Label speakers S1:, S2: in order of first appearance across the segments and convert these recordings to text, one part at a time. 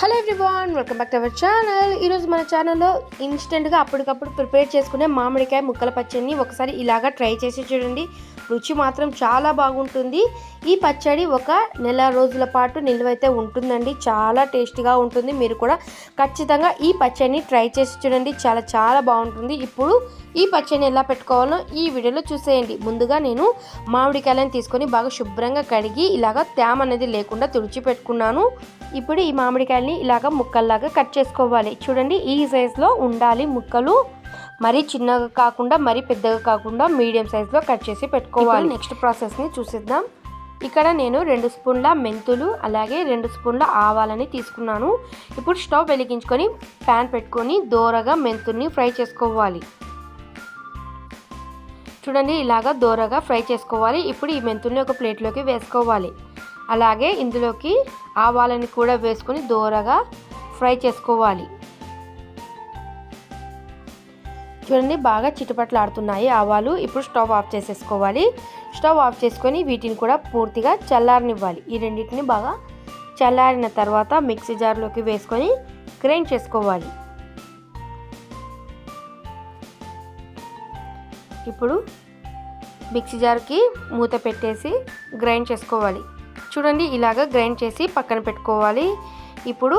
S1: Hello everyone welcome back to our channel ఈరోజు మన ఛానల్లో ఇన్స్టెంట్గా అప్పటికప్పుడు ప్రిపేర్ చేసుకునే మామిడికాయ ముక్కల పచ్చడిని ఒకసారి ఇలాగా ట్రై చేసి చూడండి. రుచి మాత్రం చాలా బాగుంటుంది. ఈ పచ్చడి ఒక నెల రోజుల పాటు నిల్వైతే ఉంటుందండి. చాలా టేస్టీగా ఉంటుంది. మీరు కూడా ఖచ్చితంగా ఈ పచ్చడిని ట్రై చేసి చూడండి. చాలా చాలా బాగుంటుంది. ఇప్పుడు ఈ పచ్చడిని ఎలా పెట్టుకోవాలో ఈ వీడియోలో చూసేయండి. ముందుగా నేను మామిడికాయలను తీసుకొని బాగా శుభ్రంగా కడిగి ఇలాగ తేమ అనేది లేకుండా తుడిచి పెట్టుకున్నాను. ఇప్పుడు ఈ మామిడికాయలని ఇలాగ ముక్కల్లాగా కట్ చేసుకోవాలి. చూడండి ఈ సైజులో ఉండాలి ముక్కలు. మరీ చిన్నగా కాకుండా మరీ పెద్దగా కాకుండా మీడియం సైజులో కట్ చేసి పెట్టుకోవాలి. నెక్స్ట్ ప్రాసెస్ని చూసిద్దాం. ఇక్కడ నేను రెండు స్పూన్ల మెంతులు అలాగే రెండు స్పూన్ల ఆవాలని తీసుకున్నాను. ఇప్పుడు స్టవ్ వెలిగించుకొని ప్యాన్ పెట్టుకొని దోరగా మెంతుల్ని ఫ్రై చేసుకోవాలి. చూడండి ఇలాగా దోరగా ఫ్రై చేసుకోవాలి. ఇప్పుడు ఈ మెంతుల్ని ఒక ప్లేట్లోకి వేసుకోవాలి. అలాగే ఇందులోకి ఆవాలని కూడా వేసుకొని దోరగా ఫ్రై చేసుకోవాలి. చూడండి బాగా చిటపట్లాడుతున్నాయి ఆవాలు. ఇప్పుడు స్టవ్ ఆఫ్ చేసేసుకోవాలి. స్టవ్ ఆఫ్ చేసుకొని వీటిని కూడా పూర్తిగా చల్లారనివ్వాలి. ఈ రెండింటిని బాగా చల్లారిన తర్వాత మిక్సీ జార్లోకి వేసుకొని గ్రైండ్ చేసుకోవాలి. ఇప్పుడు మిక్సీ జార్కి మూత పెట్టేసి గ్రైండ్ చేసుకోవాలి. చూడండి ఇలాగ గ్రైండ్ చేసి పక్కన పెట్టుకోవాలి. ఇప్పుడు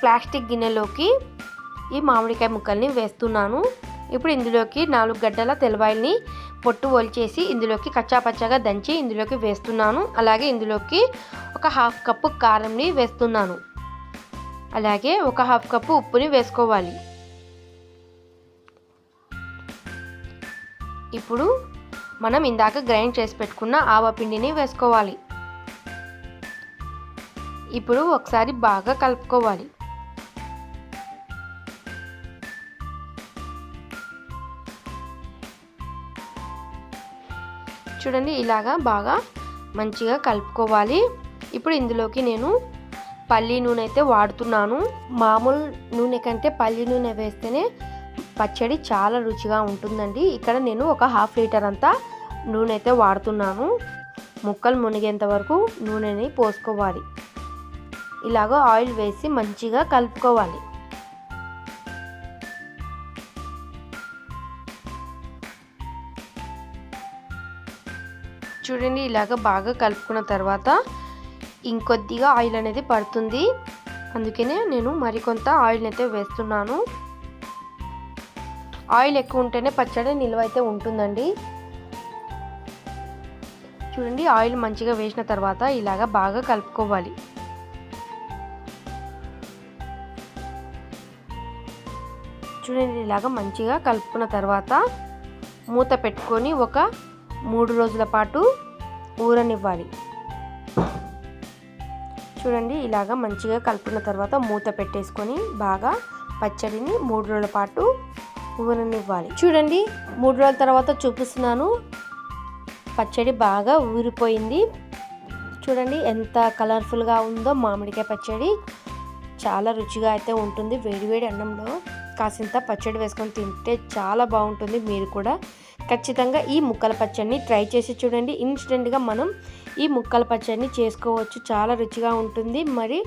S1: ప్లాస్టిక్ గిన్నెలోకి ఈ మామిడికాయ ముక్కల్ని వేస్తున్నాను. ఇప్పుడు ఇందులోకి నాలుగు గడ్డల తెల్లవాయిల్ని పొట్టు ఒలిచేసి ఇందులోకి కచ్చాపచ్చాగా దంచి ఇందులోకి వేస్తున్నాను. అలాగే ఇందులోకి ఒక హాఫ్ కప్పు కారంని వేస్తున్నాను. అలాగే ఒక హాఫ్ కప్పు ఉప్పుని వేసుకోవాలి. ఇప్పుడు మనం ఇందాక గ్రైండ్ చేసి పెట్టుకున్న ఆవపిండిని వేసుకోవాలి. ఇప్పుడు ఒకసారి బాగా కలుపుకోవాలి. చూడండి ఇలాగా బాగా మంచిగా కలుపుకోవాలి. ఇప్పుడు ఇందులోకి నేను పల్లి నూనె అయితే వాడుతున్నాను. మామూలు నూనె కంటే పల్లి నూనె వేస్తేనే పచ్చడి చాలా రుచిగా ఉంటుందండి. ఇక్కడ నేను ఒక హాఫ్ లీటర్ అంతా నూనె అయితే వాడుతున్నాను. ముక్కలు మునిగేంత వరకు నూనెని పోసుకోవాలి. ఇలాగ ఆయిల్ వేసి మంచిగా కలుపుకోవాలి. చూడండి ఇలాగ బాగా కలుపుకున్న తర్వాత ఇంకొద్దిగా ఆయిల్ అనేది పడుతుంది. అందుకనే నేను మరికొంత ఆయిల్ అయితే వేస్తున్నాను. ఆయిల్ ఎక్కువ ఉంటేనే పచ్చడి నిల్వ అయితే ఉంటుందండి. చూడండి ఆయిల్ మంచిగా వేసిన తర్వాత ఇలాగ బాగా కలుపుకోవాలి. చూడండి ఇలాగ మంచిగా కలుపుకున్న తర్వాత మూత పెట్టుకొని ఒక మూడు రోజుల పాటు ఊరనివ్వాలి. చూడండి ఇలాగ మంచిగా కలుపుకున్న తర్వాత మూత పెట్టేసుకొని బాగా పచ్చడిని మూడు రోజుల పాటు ఊరనివ్వాలి. చూడండి మూడు రోజుల తర్వాత చూపిస్తున్నాను. పచ్చడి బాగా ఊరిపోయింది. చూడండి ఎంత కలర్ఫుల్గా ఉందో మామిడికాయ పచ్చడి. చాలా రుచిగా అయితే ఉంటుంది. వేడివేడి అన్నంలో కాసింత పచ్చడి వేసుకొని తింటే చాలా బాగుంటుంది. మీరు కూడా ఖచ్చితంగా ఈ ముక్కల పచ్చడిని ట్రై చేసి చూడండి. ఇన్స్టెంట్గా మనం ఈ ముక్కల పచ్చడిని చేసుకోవచ్చు. చాలా రుచిగా ఉంటుంది. మరి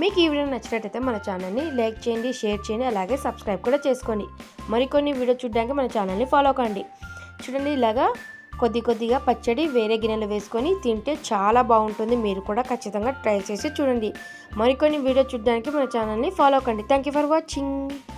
S1: మీకు ఈ వీడియో నచ్చినట్టయితే మన ఛానల్ని లైక్ చేయండి షేర్ చేయండి అలాగే సబ్స్క్రైబ్ కూడా చేసుకోండి. మరికొన్ని వీడియో చూడడానికి మన ఛానల్ని ఫాలో కండి. చూడండి ఇలాగా కొద్ది కొద్దిగా పచ్చడి వేరే గిన్నెలు వేసుకొని తింటే చాలా బాగుంటుంది. మీరు కూడా ఖచ్చితంగా ట్రై చేసి చూడండి. మరికొన్ని వీడియో చూడడానికి మన ఛానల్ని ఫాలో కండి. Thank you for watching.